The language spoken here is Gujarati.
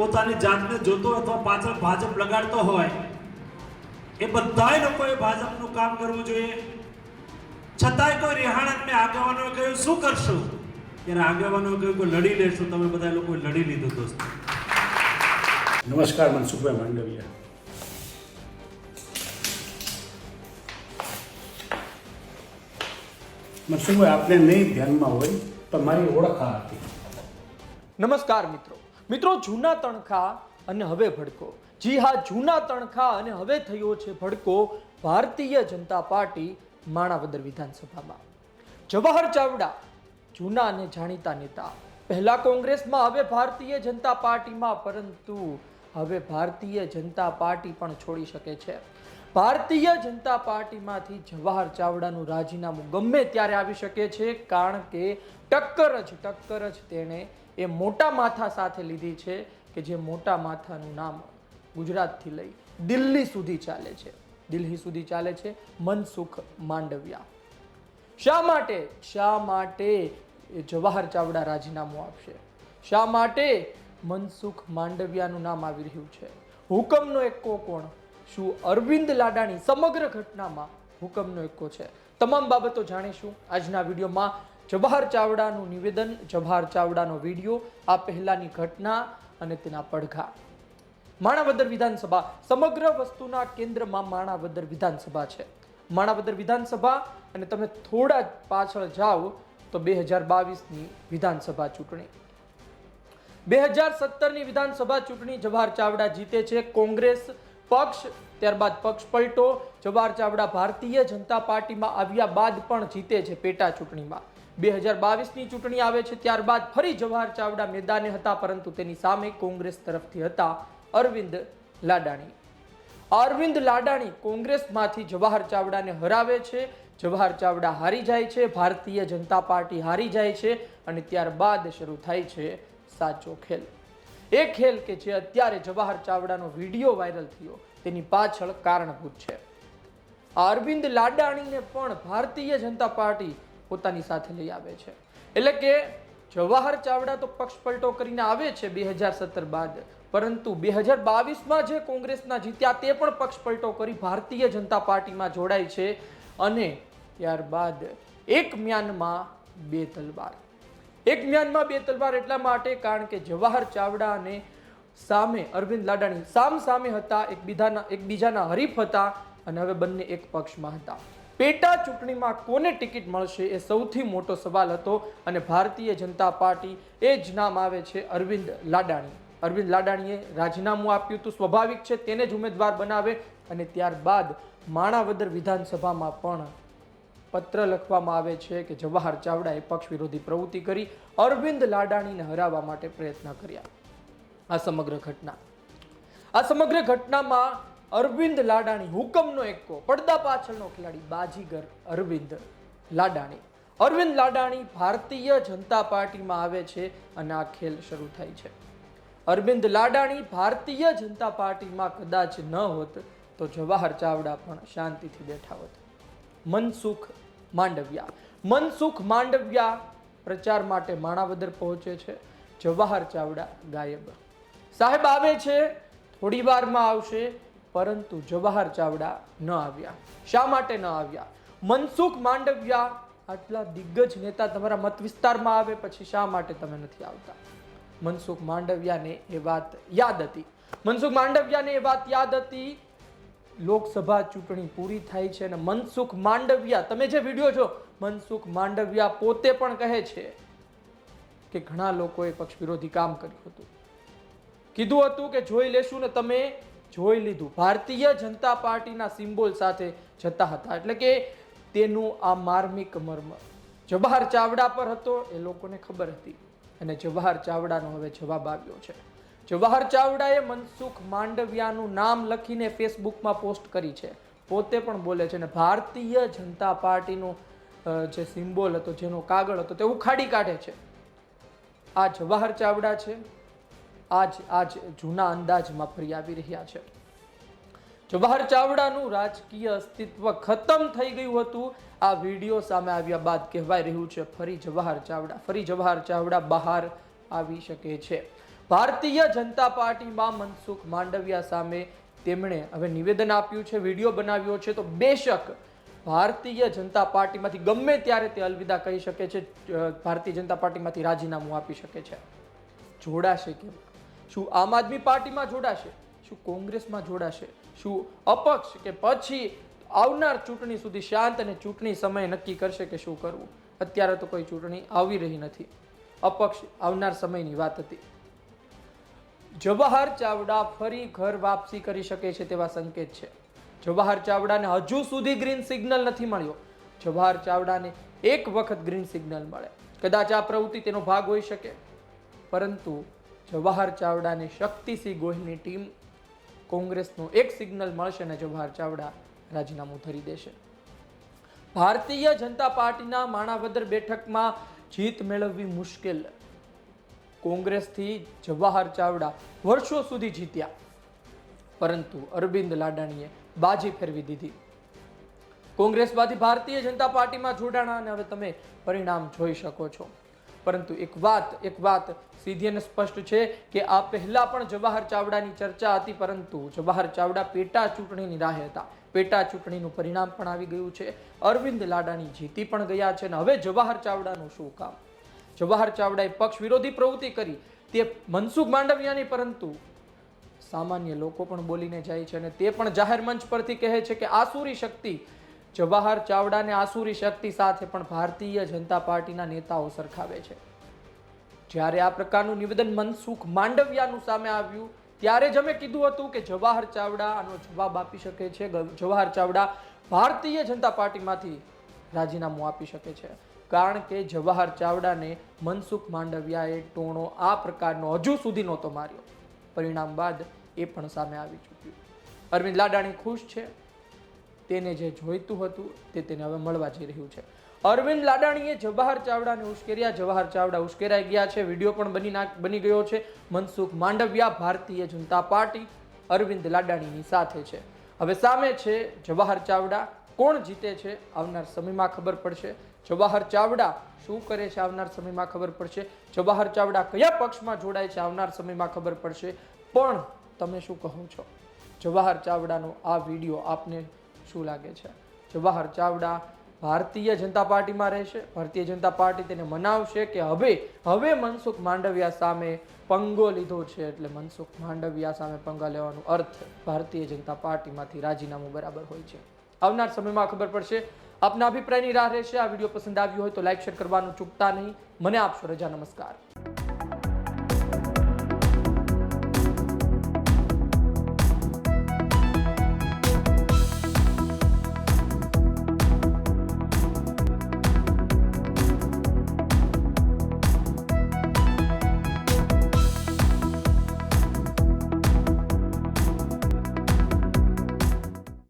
પોતાની જાતને જોતો અથવા પાછળ ભાજપ લગાડતો હોય એ બધાય લોકોએ ભાજપનું કામ કરવું જોઈએ. છતાંય કોઈ રેહાણા મેં આગેવાનોએ કહ્યું શું કરશું? ત્યારે આગેવાનોએ કહ્યું કે લડી લેશું. તમે બધા લોકોએ લડી લીધું દોસ્તો. નમસ્કાર મનસુખભાઈ માંડવિયા. મનસુખભાઈ આપને નહીં ધ્યાનમાં હોય તો મારી ઓળખ આ હતી. નમસ્કાર મિત્રો. મિત્રો, જૂના તણખા અને હવે ભડકો. જી હા, જૂના તણખા અને હવે થયો છે ભડકો ભારતીય જનતા પાર્ટી માણાવદર વિધાનસભામાં. જવાહર ચાવડા, જૂના અને જાણીતા નેતા. પહેલા કોંગ્રેસમાં, હવે ભારતીય જનતા પાર્ટીમાં, પરંતુ હવે ભારતીય જનતા પાર્ટી પણ છોડી શકે છે. ભારતીય જનતા પાર્ટીમાંથી જવાહર ચાવડાનું રાજીનામું ગમે ત્યારે આવી શકે છે, કારણ કે ટક્કર જ ટક્કર જ તેણે એ મોટા માથા સાથે લીધી છે કે જે મોટા માથાનું નામ ગુજરાતથી લઈ દિલ્હી સુધી ચાલે છે. દિલ્હી સુધી ચાલે છે મનસુખ માંડવિયા. શા માટે? શા માટે જવાહર ચાવડા રાજીનામું આપશે? શા માટે મનસુખ માંડવિયાનું નામ આવી રહ્યું છે? હુકમનો એકો કોણ? શું અરવિંદ લાડાણી સમગ્ર ઘટનામાં હુકમનો એક્કો છે? તમામ બાબતો જાણીશું આજના વિડીયોમાં. જવાહર ચાવડાનું નિવેદન, જવાહર ચાવડાનો વીડિયો, આ પહેલાની ઘટના અને તેના પડઘા. માણાવદર વિધાનસભા સમગ્ર વસ્તુના કેન્દ્રમાં માણાવદર વિધાનસભા છે. માણાવદર વિધાનસભા અને તમે થોડા પાછળ જાઓ તો બે હજાર બાવીસની વિધાનસભા ચૂંટણી. બે હજાર સત્તરની વિધાનસભા ચૂંટણી જવાહર ચાવડા જીતે છે, કોંગ્રેસ પક્ષ, ત્યારબાદ પક્ષ પલટો. જવાહર ચાવડા ભારતીય જનતા પાર્ટીમાં આવ્યા બાદ પણ જીતે છે પેટા ચૂંટણીમાં. બે હજાર બાવીસની ચૂંટણી આવે છે, ત્યારબાદ ફરી જવાહર ચાવડા મેદાને હતા, પરંતુ તેની સામે કોંગ્રેસ તરફથી હતા અરવિંદ લાડાણી. અરવિંદ લાડાણી કોંગ્રેસમાંથી જવાહર ચાવડાને હરાવે છે, જવાહર ચાવડા હારી જાય છે, ભારતીય જનતા પાર્ટી હારી જાય છે અને ત્યારબાદ શરૂ થાય છે સાચો ખેલ. એ ખેલ કે જે અત્યારે જવાહર ચાવડાનો વીડિયો વાયરલ થયો, તેની પાછળ કારણભૂત છે. અરવિંદ લાડાણીને પણ ભારતીય જનતા પાર્ટી પોતાની સાથે લઈ આવે છે. એટલે કે જવાહર ચાવડા તો પક્ષ પલટો કરીને આવે છે બે હજાર સત્તર બાદ. પરંતુ બે હજાર બાવીસમાં જે કોંગ્રેસના જીત્યા તે પણ પક્ષ પલટો કરી ભારતીય જનતા પાર્ટીમાં જોડાય છે અને ત્યારબાદ એક મ્યાનમાં બે તલવાર. એક મ્યાનમાં બે તલવાર એટલા માટે કારણ કે જવાહર ચાવડા અને સામે અરવિંદ લાડાણી સામ સામે હતા એકબીજાના એકબીજાના હરીફ હતા અને હવે બંને એક પક્ષમાં હતા. પેટા ચૂંટણીમાં કોને ટિકિટ મળશે એ સૌથી મોટો સવાલ હતો અને ભારતીય જનતા પાર્ટી એ જ નામ આવે છે અરવિંદ લાડાણી. અરવિંદ લાડાણીએ રાજીનામું આપ્યું હતું, સ્વાભાવિક છે તેને જ ઉમેદવાર બનાવે અને ત્યારબાદ માણાવદર વિધાનસભામાં પણ પત્ર લખવામાં આવે છે કે જવાહર ચાવડાએ પક્ષ વિરોધી પ્રવૃત્તિ કરી અરવિંદ લાડાણીને હરાવવા માટે પ્રયત્ન કર્યા. આ સમગ્ર ઘટના. આ સમગ્ર ઘટનામાં અરવિંદ લાડાણી હુકમનો એક્કો. પડદા પાછળનો ખેલાડી બાજીગર અરવિંદ લાડાણી. અરવિંદ લાડાણી ભારતીય જનતા પાર્ટીમાં આવે છે અને આ ખેલ શરૂ થાય છે. અરવિંદ લાડાણી ભારતીય જનતા પાર્ટીમાં કદાચ ન હોત તો જવાહર ચાવડા પણ શાંતિથી બેઠા હોત. મનસુખ માંડવિયા. મનસુખ માંડવિયા પ્રચાર માટે માણાવદર પહોંચે છે. જવાહર ચાવડા ગાયબ. સાહેબ, આવે છે? થોડી વારમાં આવશે. પરંતુ જવાહર ચાવડા ન આવ્યા. શા માટે ન આવ્યા? મનસુખ માંડવિયા આટલા દિગ્ગજ નેતા તમારા મત વિસ્તારમાં આવે પછી શા માટે તમે નથી આવતા? મનસુખ માંડવિયાને એ વાત યાદ હતી. મનસુખ માંડવિયાને એ વાત યાદ હતી. લોકસભા ચૂંટણી પૂરી થાય છે અને મનસુખ માંડવિયા, તમે જે વીડિયો છો મનસુખ માંડવિયા પોતે પણ કહે છે કે ઘણા લોકોએ પક્ષ વિરોધી કામ કર્યું હતું. કીધું હતું કે જોઈ લેશું ને તમે જોઈ લીધું. ભારતીય જનતા પાર્ટીના સિમ્બોલ સાથે જતા હતા. એટલે કે તેનું આ માર્મિક મર્મ. જવાહર ચાવડા પર હતો, એ લોકોને ખબર હતી. અને જવાહર ચાવડાનો હવે જવાબ આવ્યો છે. જવાહર ચાવડાએ મનસુખ માંડવિયાનું નામ લખીને ફેસબુકમાં પોસ્ટ કરી છે. પોતે પણ બોલે છે અને ભારતીય જનતા પાર્ટીનો જે સિમ્બોલ હતો, જેનો કાગળ હતો, તે ઉખાડી કાઢે છે. આ જવાહર ચાવડા છે. આજ આજ જૂના અંદાજમાં ફરી આવી રહ્યા છે. જવાહર ચાવડાનું રાજકીય અસ્તિત્વ ખતમ થઈ ગયું હતું. આ વીડિયો સામે આવ્યા બાદ કહેવાય રહ્યું છે, ફરી જવાહર ચાવડા, ફરી જવાહર ચાવડા બહાર આવી શકે છે. ભારતીય જનતા પાર્ટીમાં મનસુખ માંડવિયા સામે તેમણે હવે નિવેદન આપ્યું છે, વીડિયો બનાવ્યો છે. તો બેશક ભારતીય જનતા પાર્ટીમાંથી ગમે ત્યારે તે અલવિદા કહી શકે છે ભારતીય જનતા પાર્ટીમાંથી રાજીનામું આપી શકે છે. જોડાશે કેમ? શું આમ આદમી પાર્ટીમાં જોડાશે? શું કોંગ્રેસમાં જોડાશે? શું અપક્ષ કે પછી આવનાર ચૂંટણી સુધી શાંત અને ચૂંટણી સમય નક્કી કરશે કે શું કરવું? અત્યારે તો કોઈ ચૂંટણી આવી રહી નથી. અપક્ષ આવનાર સમયની વાત હતી. જવાહર ચાવડા ફરી ઘર વાપસી કરી શકે છે તેવા સંકેત છે. જવાહર ચાવડાને હજુ સુધી ગ્રીન સિગ્નલ નથી મળ્યો. જવાહર ચાવડાને એક વખત ગ્રીન સિગ્નલ મળે. કદાચ આ પ્રવૃત્તિ તેનો ભાગ હોઈ શકે. પરંતુ જવાહર ચાવડાને શક્તિસિંહ ગોહિલની ટીમ કોંગ્રેસનું એક સિગ્નલ મળશે અને જવાહર ચાવડા રાજીનામું ધરી દેશે. ભારતીય જનતા પાર્ટીના માણાવદર બેઠકમાં જીત મેળવવી મુશ્કેલ. કોંગ્રેસથી જવાહર ચાવડા વર્ષો સુધી જીત્યા. પરંતુ અરવિંદ લાડાણીએ બાજી ફેરવી દીધી. કોંગ્રેસમાંથી ભારતીય જનતા પાર્ટીમાં જોડાણા અને હવે તમે પરિણામ જોઈ શકો છો. પરંતુ એક વાત એક વાત સીધી અને સ્પષ્ટ છે કે આ પહેલા પણ જવાહર ચાવડાની ચર્ચા હતી, પરંતુ જવાહર ચાવડા પેટા ચૂંટણીની રાહે હતા. પેટા ચૂંટણીનું પરિણામ પણ આવી ગયું છે. અરવિંદ લાડાની જીતી પણ ગયા છે અને હવે જવાહર ચાવડાનું શું કામ? જવાહર ચાવડાએ પક્ષ વિરોધી પ્રવૃત્તિ કરી. તે મનસુખ માંડવિયાની, પરંતુ સામાન્ય લોકો પણ બોલીને જાય છે અને તે પણ જાહેર મંચ પરથી કહે છે કે આસુરી શક્તિ જવાહર ચાવડાને આસુરી શક્તિ સાથે પણ ભારતીય જનતા પાર્ટીના નેતાઓ સરખાવે છે. જ્યારે આ પ્રકારનું નિવેદન મનસુખ માંડવિયાનું સામે આવ્યું, ત્યારે જ અમે કીધું હતું કે જવાહર ચાવડા આનો જવાબ આપી શકે છે જવાહર ચાવડા ભારતીય જનતા પાર્ટીમાંથી રાજીનામું આપી શકે છે. કારણ કે જવાહર ચાવડાને મનસુખ માંડવિયાએ ટોણો આ પ્રકારનો હજુ સુધી નહોતો માર્યો. પરિણામ બાદ એ પણ સામે આવી ચૂક્યું. અરવિંદ લાડાણી ખુશ છે? તેને જે જોઈતું હતું તે તેને હવે મળવા જઈ રહ્યું છે. અરવિંદ લાડાણીએ જવાહર ચાવડાને ઉશ્કેર્યા. જવાહર ચાવડા ઉશ્કેરાઈ ગયા છે. વીડિયો પણ બની ના બની ગયો છે. મનસુખ માંડવિયા ભારતીય જનતા પાર્ટી અરવિંદ લાડાણીની સાથે છે. હવે સામે છે જવાહર ચાવડા. કોણ જીતે છે આવનાર સમયમાં ખબર પડશે. જવાહર ચાવડા શું કરે છે આવનાર સમયમાં ખબર પડશે. જવાહર ચાવડા કયા પક્ષમાં જોડાય છે આવનાર સમયમાં ખબર પડશે. પણ તમે શું કહો છો? જવાહર ચાવડાનો આ વીડિયો આપને શું લાગે છે? જવાહર ચાવડા ભારતીય જનતા પાર્ટીમાં રહેશે. ભારતીય જનતા પાર્ટી તેને મનાવશે કે હવે હવે મનસુખ માંડવિયા સામે પંગો લીધો છે એટલે મનસુખ માંડવિયા સામે પંગા લેવાનો અર્થ ભારતીય જનતા પાર્ટીમાંથી રાજીનામું બરાબર હોય છે. આવનાર સમયમાં ખબર પડશે. આપના અભિપ્રાયની રાહ રહેશે. આ વીડિયો પસંદ આવ્યો હોય તો લાઇક શેર કરવાનું ચૂકતા નહીં. મને આપશો રજા. નમસ્કાર.